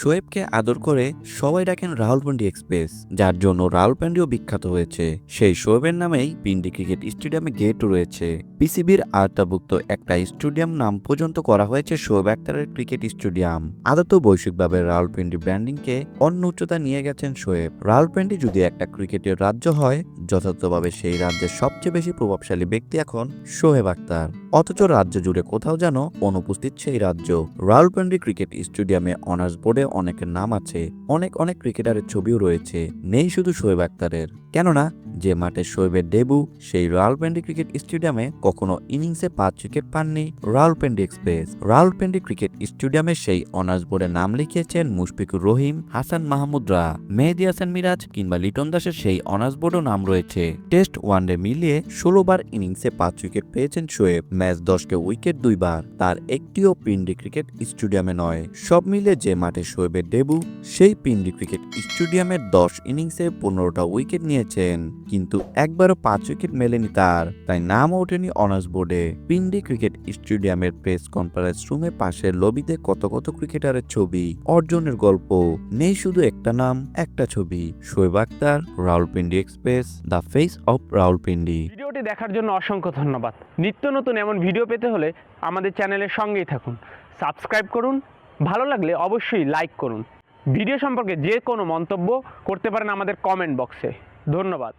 শোয়েবকে আদর করে সবাই ডাকেন রাহুলপিন্ডি এক্সপ্রেস, যার জন্য রাহুলপিন্ডিও বিখ্যাত হয়েছে। সেই শোয়েবের নামেই পিন্ডি ক্রিকেট স্টেডিয়ামে গেট রয়েছে। পিসিবির আওতাভুক্ত একটা স্টেডিয়াম নাম পর্যন্ত করা হয়েছে শোয়েব আক্তারের ক্রিকেট স্টেডিয়াম। আদত বৈশ্বিকভাবে রাহুলপিন্ডি ব্র্যান্ডিংকে অন্য উচ্চতা নিয়ে গেছেন শোয়েব রাহুলপিন্ডি যদি একটা ক্রিকেটের রাজ্য হয় যথার্থভাবে সেই রাজ্যের সবচেয়ে বেশি প্রভাবশালী ব্যক্তি এখন শোয়েব আক্তার। অথচ রাজ্য জুড়ে কোথাও যেন অনুপস্থিত সেই রাজ্য। রাহুলপিন্ডি ক্রিকেট স্টেডিয়ামে অনার্স বোর্ডে অনেকের নাম আছে, অনেক অনেক ক্রিকেটারের ছবিও রয়েছে। নেই শুধু শোয়েব আক্তারের। কেননা যে মাঠে শোয়েবের ডেবু সেই রাহুলপিন্ডি ক্রিকেট স্টেডিয়ামে কখনো ইনিংসে পাঁচ উইকেট পাননি রাহুলপিন্ডি এক্সপ্রেস। রাহুলপিন্ডি ক্রিকেট স্টেডিয়ামে সেই অনার্স বোর্ডে নাম লিখিয়েছেন মুশফিকুর রহিম, হাসান মাহমুদরা। মেহেদি হাসান মিরাজ কিংবা লিটন দাসের সেই অনার্স বোর্ডও নাম রয়েছে। টেস্ট ওয়ানডে মিলিয়ে ষোলো বার ইনিংসে পাঁচ উইকেট পেয়েছেন শোয়েব, ম্যাচ দশকে উইকেট দুইবার তার একটিও পিন্ডি ক্রিকেট স্টেডিয়ামে নয়। সব মিলে যে মাঠে শোয়েবের ডেবু সেই পিন্ডি ক্রিকেট স্টেডিয়ামের দশ ইনিংসে পনেরোটা উইকেট নিয়েছেন। কিন্তু একবারও পাঁচ উইকেট মেলেনি তার। তাই নামও ওঠেনি অনার্স বোর্ডে পিন্ডি ক্রিকেট স্টেডিয়ামের প্রেস কনফারেন্স রুমে পাশের লবিতে কত কত ক্রিকেটারের ছবি, অর্জনের গল্প, নেই শুধু একটা নাম, একটা ছবি। Shoaib Akhtar, Rawalpindi Express the face of Rawalpindi ভিডিওটি দেখার জন্য অসংখ্য ধন্যবাদ। নিত্য নতুন এমন ভিডিও পেতে হলে আমাদের চ্যানেলের সঙ্গেই থাকুন। সাবস্ক্রাইব করুন, ভালো লাগলে অবশ্যই লাইক করুন। ভিডিও সম্পর্কে যে কোনো মন্তব্য করতে পারেন আমাদের কমেন্ট বক্সে ধন্যবাদ।